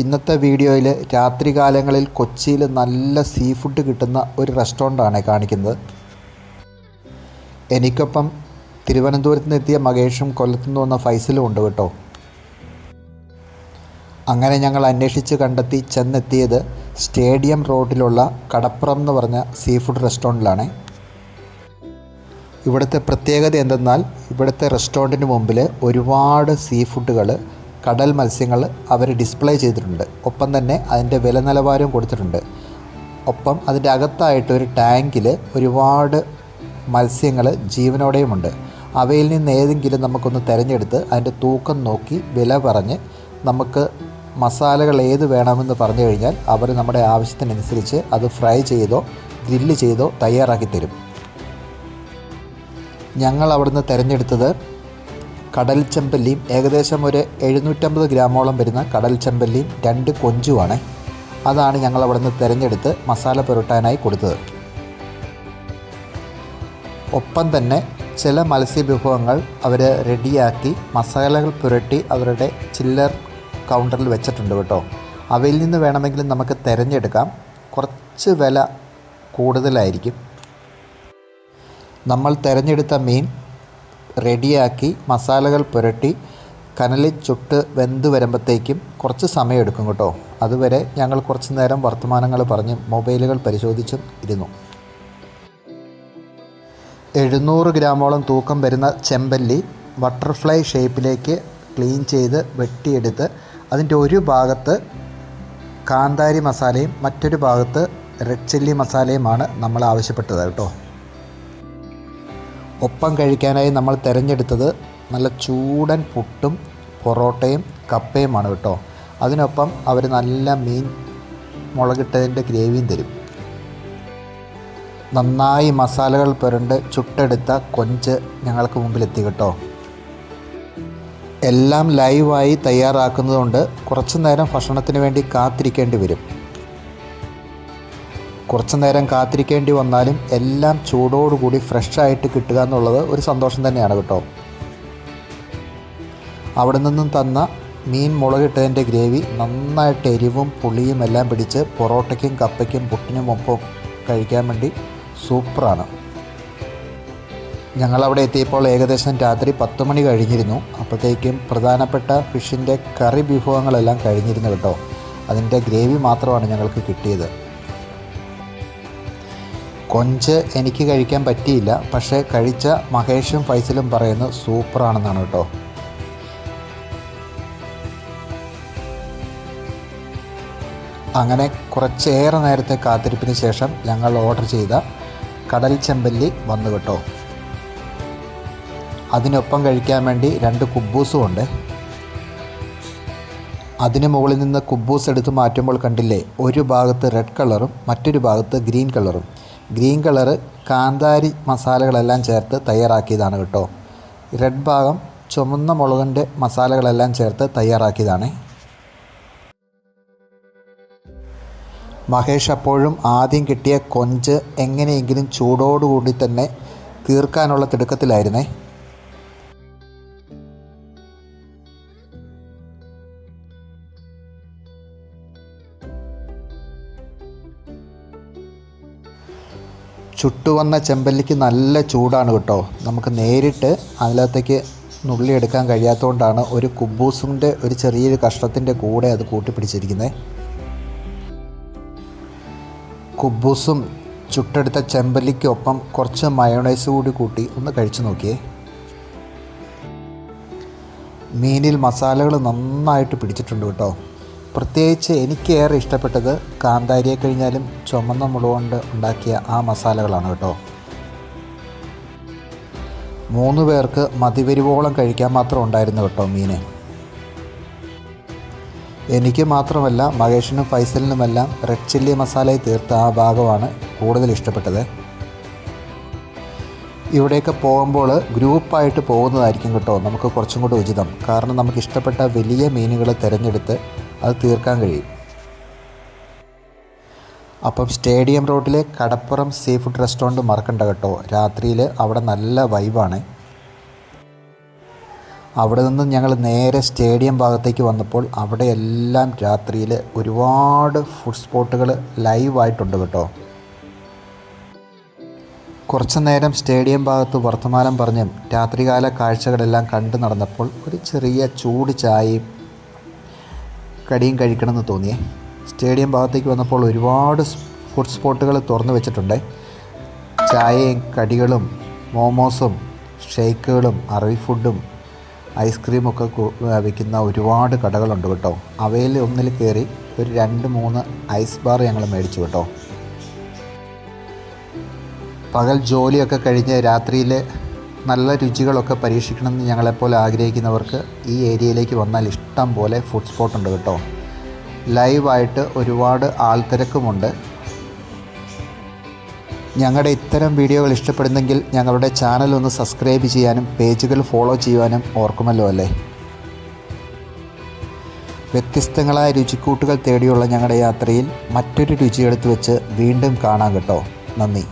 ഇന്നത്തെ വീഡിയോയിൽ രാത്രികാലങ്ങളിൽ കൊച്ചിയിൽ നല്ല സീ ഫുഡ് കിട്ടുന്ന ഒരു റെസ്റ്റോറന്റാണ് കാണിക്കുന്നത്. എനിക്കൊപ്പം തിരുവനന്തപുരത്ത് നിന്ന് എത്തിയ മകേഷും കൊല്ലത്തു നിന്ന് വന്ന ഫൈസലും ഉണ്ട് കേട്ടോ. അങ്ങനെ ഞങ്ങൾ അന്വേഷിച്ച് കണ്ടെത്തി ചെന്നെത്തിയത് സ്റ്റേഡിയം റോഡിലുള്ള കടപ്പുറം എന്ന് പറഞ്ഞ സീ ഫുഡ് റെസ്റ്റോറന്റിലാണ് ഇവിടുത്തെ പ്രത്യേകത എന്തെന്നാൽ ഇവിടുത്തെ റെസ്റ്റോറന്റിന് മുമ്പിൽ ഒരുപാട് സീ ഫുഡുകൾ കടൽ മത്സ്യങ്ങൾ അവർ ഡിസ്പ്ലേ ചെയ്തിട്ടുണ്ട്. ഒപ്പം തന്നെ അതിന്റെ വില നിലവാരവും കൊടുത്തിട്ടുണ്ട്. ഒപ്പം അതിന്റെ അകത്തായിട്ട് ഒരു ടാങ്കിൽ ഒരുപാട് മത്സ്യങ്ങൾ ജീവനോടെയുമുണ്ട്. അവയിൽ നിന്ന് ഏതെങ്കിലും നമുക്കൊന്ന് തിരഞ്ഞെടുത്ത് അതിന്റെ തൂക്കം നോക്കി വില പറഞ്ഞ് നമുക്ക് മസാലകൾ ഏത് വേണമെന്ന് പറഞ്ഞു കഴിഞ്ഞാൽ അവർ നമ്മുടെ ആവശ്യത്തിനനുസരിച്ച് അത് ഫ്രൈ ചെയ്തോ ഗ്രില്ല് ചെയ്തോ തയ്യാറാക്കി തരും. ഞങ്ങൾ അവിടുന്ന് തിരഞ്ഞെടുത്തത് കടൽ ചെമ്പല്ലിയും ഏകദേശം ഒരു എഴുന്നൂറ്റമ്പത് ഗ്രാമോളം വരുന്ന കടൽ ചെമ്പല്ലിയും രണ്ട് കൊഞ്ചുമാണ്. അതാണ് ഞങ്ങൾ അവിടുന്ന് തിരഞ്ഞെടുത്ത് മസാല പുരട്ടാനായി കൊടുത്തത്. ഒപ്പം തന്നെ ചില മത്സ്യവിഭവങ്ങൾ അവർ റെഡിയാക്കി മസാലകൾ പുരട്ടി അവരുടെ ചില്ലർ കൗണ്ടറിൽ വെച്ചിട്ടുണ്ട് കേട്ടോ. അവയിൽ നിന്ന് വേണമെങ്കിലും നമുക്ക് തിരഞ്ഞെടുക്കാം. കുറച്ച് വില കൂടുതലായിരിക്കും. നമ്മൾ തിരഞ്ഞെടുത്ത മീൻ റെഡിയാക്കി മസാലകൾ പുരട്ടി കനലിൽ ചുട്ട് വെന്ത് വരുമ്പോഴത്തേക്കും കുറച്ച് സമയമെടുക്കും കേട്ടോ. അതുവരെ ഞങ്ങൾ കുറച്ച് നേരം വർത്തമാനങ്ങൾ പറഞ്ഞ് മൊബൈലുകൾ പരിശോധിച്ചും ഇരുന്നു. എഴുന്നൂറ് ഗ്രാമോളം തൂക്കം വരുന്ന ചെമ്പല്ലി ബട്ടർഫ്ലൈ ഷേപ്പിലേക്ക് ക്ലീൻ ചെയ്ത് വെട്ടിയെടുത്ത് അതിന്റെ ഒരു ഭാഗത്ത് കാന്താരി മസാലയും മറ്റൊരു ഭാഗത്ത് റെഡ് ചില്ലി മസാലയുമാണ് നമ്മൾ ആവശ്യപ്പെട്ടത് കേട്ടോ. ഒപ്പം കഴിക്കാനായി നമ്മൾ തിരഞ്ഞെടുത്തത് നല്ല ചൂടൻ പുട്ടും പൊറോട്ടയും കപ്പയുമാണ് കേട്ടോ. അതിനൊപ്പം അവർ നല്ല മീൻ മുളകിട്ടതിന്റെ ഗ്രേവിയും തരും. നന്നായി മസാലകൾ പുരണ്ട് ചുട്ടെടുത്ത കൊഞ്ച് ഞങ്ങൾക്ക് മുമ്പിലെത്തി കേട്ടോ. എല്ലാം ലൈവായി തയ്യാറാക്കുന്നതുകൊണ്ട് കുറച്ചു നേരം ഭക്ഷണത്തിന് വേണ്ടി കാത്തിരിക്കേണ്ടി വരും. കുറച്ചു നേരം കാത്തിരിക്കേണ്ടി വന്നാലും എല്ലാം ചൂടോടുകൂടി ഫ്രഷായിട്ട് കിട്ടുക എന്നുള്ളത് ഒരു സന്തോഷം തന്നെയാണ് കേട്ടോ. അവിടെ നിന്നും തന്ന മീൻ മുളകിട്ടതിന്റെ ഗ്രേവി നന്നായിട്ട് എരിവും പുളിയും എല്ലാം പിടിച്ച് പൊറോട്ടയ്ക്കും കപ്പയ്ക്കും പുട്ടിനും ഒപ്പം കഴിക്കാൻ വേണ്ടി സൂപ്പറാണ്. ഞങ്ങളവിടെ എത്തിയപ്പോൾ ഏകദേശം രാത്രി പത്ത് മണി കഴിഞ്ഞിരുന്നു. അപ്പോഴത്തേക്കും പ്രധാനപ്പെട്ട ഫിഷിന്റെ കറി വിഭവങ്ങളെല്ലാം കഴിഞ്ഞിരുന്നു കേട്ടോ. അതിന്റെ ഗ്രേവി മാത്രമാണ് ഞങ്ങൾക്ക് കിട്ടിയത്. കൊഞ്ച് എനിക്ക് കഴിക്കാൻ പറ്റിയില്ല പക്ഷേ കഴിച്ച മഹേഷും ഫൈസലും പറയുന്നത് സൂപ്പറാണെന്നാണ് കേട്ടോ. അങ്ങനെ കുറച്ചേറെ നേരത്തെ കാത്തിരിപ്പിന് ശേഷം ഞങ്ങൾ ഓർഡർ ചെയ്ത കടൽ ചെമ്പല്ലി വന്നു കേട്ടോ. അതിനൊപ്പം കഴിക്കാൻ വേണ്ടി രണ്ട് കുബൂസും ഉണ്ട്. അതിന് മുകളിൽ നിന്ന് കുബൂസ് എടുത്ത് മാറ്റുമ്പോൾ കണ്ടില്ലേ ഒരു ഭാഗത്ത് റെഡ് കളറും മറ്റൊരു ഭാഗത്ത് ഗ്രീൻ കളറും ഗ്രീൻ കളറ് കാന്താരി മസാലകളെല്ലാം ചേർത്ത് തയ്യാറാക്കിയതാണ് കേട്ടോ. റെഡ് ഭാഗം ചുമന്ന മുളകിന്റെ മസാലകളെല്ലാം ചേർത്ത് തയ്യാറാക്കിയതാണ്. മഹേഷ് അപ്പോഴും ആദ്യം കിട്ടിയ കൊഞ്ച് എങ്ങനെയെങ്കിലും ചൂടോടുകൂടി തന്നെ തീർക്കാനുള്ള തിടുക്കത്തിലായിരുന്നേ. ചുട്ടുവന്ന ചെമ്പല്ലിക്ക് നല്ല ചൂടാണ് കേട്ടോ. നമുക്ക് നേരിട്ട് അതിനകത്തേക്ക് നുള്ളിയെടുക്കാൻ കഴിയാത്തതുകൊണ്ടാണ് ഒരു കുബൂസിന്റെ ഒരു ചെറിയൊരു കഷ്ണത്തിന്റെ കൂടെ അത് കൂട്ടിപ്പിടിച്ചിരിക്കുന്നത് കുബൂസും ചുട്ടെടുത്ത ചെമ്പല്ലിക്കൊപ്പം കുറച്ച് മയോണൈസ് കൂടി കൂട്ടി ഒന്ന് കഴിച്ചു നോക്കിയേ. മീനിൽ മസാലകൾ നന്നായിട്ട് പിടിച്ചിട്ടുണ്ട് കേട്ടോ. പ്രത്യേകിച്ച് എനിക്ക് ഏറെ ഇഷ്ടപ്പെട്ടത് കാന്താരിയെ കഴിഞ്ഞാലും ചുമന്ന മുളക് കൊണ്ട് ഉണ്ടാക്കിയ ആ മസാലകളാണ് കേട്ടോ. മൂന്ന് പേർക്ക് മതിവരുവോളം കഴിക്കാൻ മാത്രം ഉണ്ടായിരുന്നു കേട്ടോ മീന്. എനിക്ക് മാത്രമല്ല മഹേഷിനും ഫൈസലിനുമെല്ലാം റെഡ് ചില്ലി മസാലയിൽ തീർത്ത ആ ഭാഗമാണ് കൂടുതൽ ഇഷ്ടപ്പെട്ടത്. ഇവിടെയൊക്കെ പോകുമ്പോൾ ഗ്രൂപ്പായിട്ട് പോകുന്നതായിരിക്കും കേട്ടോ നമുക്ക് കുറച്ചും കൂടി ഉചിതം. കാരണം നമുക്ക് ഇഷ്ടപ്പെട്ട വലിയ മീനുകൾ തിരഞ്ഞെടുത്ത് അത് തീർക്കാൻ കഴിയും. അപ്പം സ്റ്റേഡിയം റോഡിലെ കടപ്പുറം സീ ഫുഡ് റെസ്റ്റോറന്റ് മറക്കണ്ട കേട്ടോ. രാത്രിയിൽ അവിടെ നല്ല വൈബാണ്. അവിടെ നിന്ന് ഞങ്ങൾ നേരെ സ്റ്റേഡിയം ഭാഗത്തേക്ക് വന്നപ്പോൾ അവിടെ എല്ലാം രാത്രിയിൽ ഒരുപാട് ഫുഡ് സ്പോട്ടുകൾ ലൈവായിട്ടുണ്ട് കേട്ടോ. കുറച്ച് നേരം സ്റ്റേഡിയം ഭാഗത്ത് വർത്തമാനം പറഞ്ഞും രാത്രികാല കാഴ്ചകളെല്ലാം കണ്ടു നടന്നപ്പോൾ ഒരു ചെറിയ ചൂട് ചായയും കടിയും കഴിക്കണമെന്ന് തോന്നിയേ. സ്റ്റേഡിയം ഭാഗത്തേക്ക് വന്നപ്പോൾ ഒരുപാട് ഫുഡ് സ്പോട്ടുകൾ തുറന്നു വെച്ചിട്ടുണ്ട്. ചായയും കടികളും മോമോസും ഷേക്കുകളും അറബി ഫുഡും ഐസ്ക്രീമൊക്കെ ഒക്കെ വിൽക്കുന്ന ഒരുപാട് കടകളുണ്ട് കേട്ടോ. അവയിൽ ഒന്നിൽ കയറി ഒരു രണ്ട് മൂന്ന് ഐസ് ബാർ ഞങ്ങൾ മേടിച്ചു കേട്ടോ. പകൽ ജോലിയൊക്കെ കഴിഞ്ഞ് രാത്രിയിൽ നല്ല രുചികളൊക്കെ പരീക്ഷിക്കണമെന്ന് ഞങ്ങളെപ്പോലെ ആഗ്രഹിക്കുന്നവർക്ക് ഈ ഏരിയയിലേക്ക് വന്നാൽ ഇഷ്ടം പോലെ ഫുഡ് സ്പോട്ട് ഉണ്ട് കേട്ടോ. ലൈവായിട്ട് ഒരുപാട് ആൾത്തിരക്കുമുണ്ട്. ഞങ്ങളുടെ ഇത്തരം വീഡിയോകൾ ഇഷ്ടപ്പെടുന്നെങ്കിൽ ഞങ്ങളുടെ ചാനൽ ഒന്ന് സബ്സ്ക്രൈബ് ചെയ്യാനും പേജുകൾ ഫോളോ ചെയ്യുവാനും ഓർക്കുമല്ലോ അല്ലേ? വ്യത്യസ്തങ്ങളായ രുചിക്കൂട്ടുകൾ തേടിയുള്ള ഞങ്ങളുടെ യാത്രയിൽ മറ്റൊരു രുചിയെടുത്ത് വെച്ച് വീണ്ടും കാണാം കേട്ടോ. നന്ദി.